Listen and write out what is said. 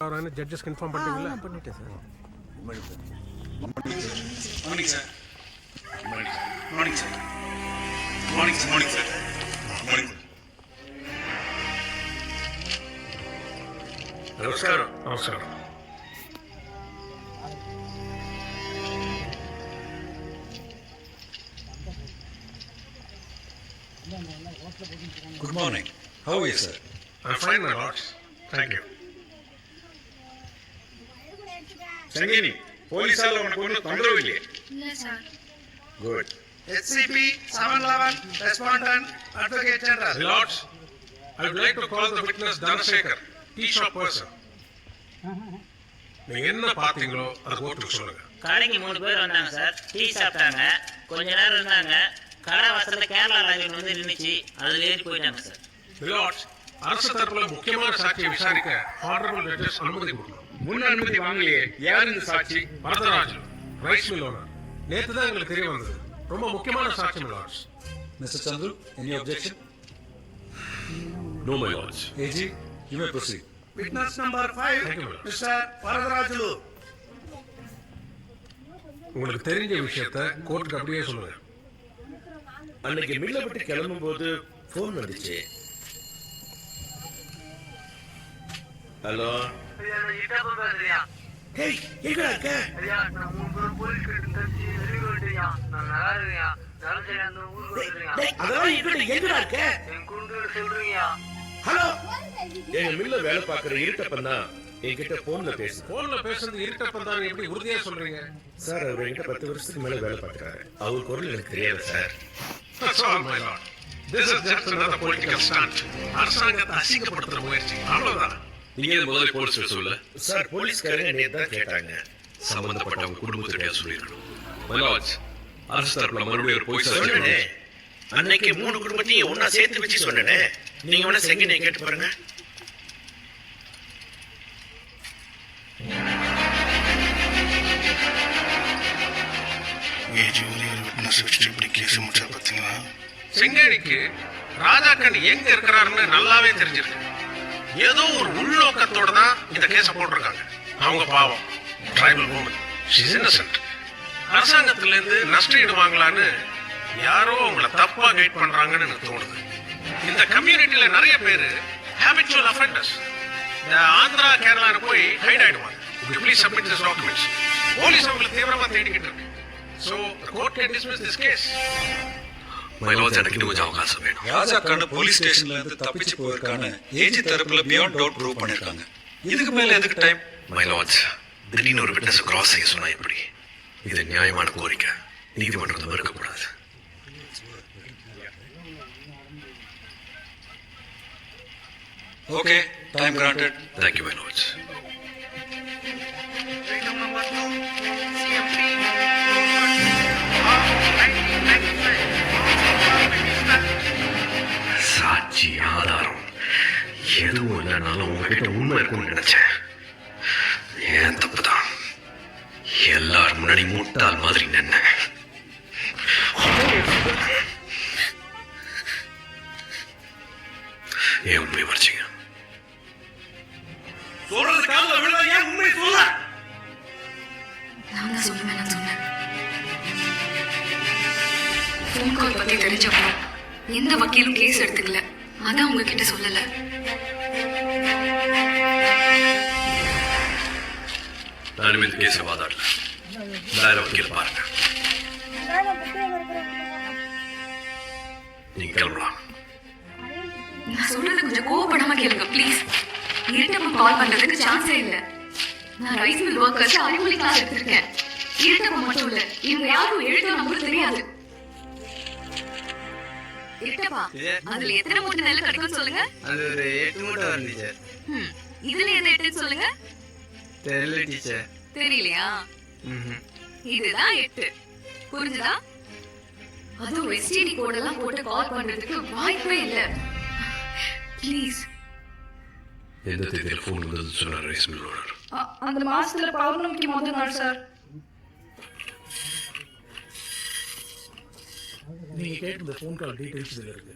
அவரான ஜட்ஜஸ்க்கு inform பண்ணிட்டீங்களா பண்ணிட்டேன் sir morning sir morning morning sir morning sir morning sir morning நமஸ்காரம் நமஸ்காரம் good morning how you sir I'm fine, my lords. Thank you. சங்கீனி போலீஸால உனக்கு ஒன்றும் தொந்தரவு இல்லையே இல்ல sir. Good HCP 711 respondent advocate general. Lords, I would like to call the witness Dhanashekhar, tea shop person. நீங்க என்ன பார்த்தீங்களோ அது கோர்ட்டுக்கு சொல்லுங்க. கடைக்கு மூணு பேர் வந்தாங்க சார். டீ சாப்பிட்டாங்க. கொஞ்ச நேரம் இருந்தாங்க. கடை வாசல்ல கேரளா லாரியில் வந்து நின்றுச்சு அதுல ஏறி போயிட்டாங்க சார். அரசு தரப்புல முக்கியமான சாட்சியை விசாரிக்க ஹானரபிள் ஜட்ஜஸ் அனுமதி கொடுக்கணும். முன் அனுமதி வாங்கலையே யார் இந்த சாட்சி வரதராஜன் ரைஸ் மில் ஓனர் நேற்று தான் எங்களுக்கு தெரிய வந்தது ரொம்ப முக்கியமான சாட்சி lords. Mister Chandru any objection No, my lords. AG you may proceed Witness number 5 Thank you, madam. Mr. Varadarajalu. உங்களுக்கு தெரிஞ்ச விஷயத்த கோர்ட்டுக்கு அப்படியே சொல்லுங்க அன்னைக்கு மில்ல விட்டு கிளம்பும் போது போன் வந்துச்சு ஹலோ Hey, எங்கடா இருக்க? டேய், அதெல்லாம் இருக்கட்டும், எங்கடா இருக்க? ஹலோ? எங்க மில்ல வேலை இருட்டப்பன் தான் என்கிட்ட போன்ல பேசு. போன்ல பேசுறது இருட்டப்பன் தான். எப்படி உறுதியா சொல்றீங்க? சார் அவர் என்கிட்ட பத்து வருஷத்துக்கு மேல வேலை பார்க்கறாரு. அவர் குரல் எனக்கு தெரியாது sir. This is just another political stunt. அரசாங்கத்தை அசிங்கப்படுத்துற முயற்சி. அவ்வளவுதான். நீங்க முதல்ல போலீஸ் சொல்ல சார் போலீஸ்காரங்க நேத்து தான் கேட்டாங்க. சம்பந்தப்பட்டவங்க குடும்பத்திட்ட சொல்லிருக்கணும் மனோஜ் அரசு தரப்புல மறுபடியும் ஒரு போய் சொன்னனே. அன்னைக்கு மூணு குடும்பத்தையும் ஒண்ணா சேர்த்து வச்சு சொன்னனே. நீங்க வேணா செங்கனை கேட்டு பாருங்க. ஏஜ் விட்னஸ் வச்சுட்டு இப்படி கேஸ் முடிச்சா பார்த்தீங்களா செங்கேடிக்கு ராஜாக்கன் எங்க இருக்கிறாருன்னு நல்லாவே தெரிஞ்சிருக்கு. ஏதோ ஒரு உள்நோக்கத்தோட தான் இந்த கேஸ போட்டிருக்காங்க. அவங்க பாவம். Tribal woman. She's innocent. அரசாங்கத்துல இருந்து நஷ்டஈடு வாங்கலான்னு யாரோ அவங்கள தப்பா கைட் பண்றாங்கன்னு எனக்கு தோணுது. இந்த கம்யூனிட்டில நிறைய பேர் ஹேபிச்சுவல் அஃபெண்டர்ஸ் இந்த ஆந்திரா கேரளான்னு போய் ஹைட் ஆயிடுவாங்க. Please submit this documents police அவங்களை தீவிரமா தேடிக்கிட்டு இருக்கு. So court can dismiss this case Manoj எனக்கு கொஞ்சம் அவகாசம் வேணும். ராஜா கண்ணு போலீஸ் ஸ்டேஷன்ல இருந்து தப்பிச்சு ஏஜி தரப்புல பியாண்ட் டவுட் ப்ரூவ் பண்ணிருக்காங்க. இதுக்கு மேல எதுக்கு டைம் மனோஜ் திடீர்னு ஒரு விட்னஸ் கிராஸ் செய்ய சொன்னா எப்படி? இது நியாயமான கோரிக்கை. நீதிமன்றத்தை மறுக்கக்கூடாது. Okay time granted thank you Manoj Item எதுவும் இல்லைனாலும் உங்ககிட்ட உண்மை இருக்கும்னு நினைச்சேன். ஏன் தப்பு தான் எல்லாரும் முன்னாடி முட்டாள் மாதிரி நின்ன ஏன் உண்மை மறைச்சிங்க? சொல்றது காதுல விழுதா ஏன் உண்மை சொல்ல? நான் சொன்னேன் ஃபோன் கால் பத்தி தெரிஞ்சப்போ எந்த வக்கீலும் கேஸ் எடுத்துக்கல. அதான் உங்ககிட்ட சொல்லல. இந்த கேஸை வாதாடல வேற வக்கீல் பாருங்க நீங்க கிளம்பலாம் நான் சொல்றது கொஞ்சம் கோவப்படாம கேளுங்க ப்ளீஸ் இருட்டப்ப கால் பண்றதுக்கு சான்ஸே இல்ல. நான் ரைஸ் மில் ஒர்க்கர்ஸ் அறிமொழி கிளாஸ் எடுத்திருக்கேன். இருட்டப்ப மட்டும் இல்ல இவங்க யாரும் எழுத நமக்கு தெரியாது. இருட்டப்பா அதுல எத்தனை மூட்டை நெல் கிடைக்கும் சொல்லுங்க? அது ஒரு எட்டு மூட்டை வந்து டீச்சர் ஹம், இதுல எது எட்டுன்னு சொல்லுங்க? தெரியல டீச்சர் தெரியலையா இதுதான் எட்டு. புரிஞ்சுதா? அதுவும் எஸ்டிடி கோடெல்லாம் போட்டு கால் பண்றதுக்கு வாய்ப்பே இல்ல. ப்ளீஸ் எந்த தேதியில் ஃபோன் வந்தது சொன்னார் ரைஸ் மில் ஓனர் அந்த மாசத்துல பௌர்ணமிக்கு முதல் நாள் சார். நீங்க கேட்ட இந்த ஃபோன் கால் டீடைல்ஸ் இருக்கு.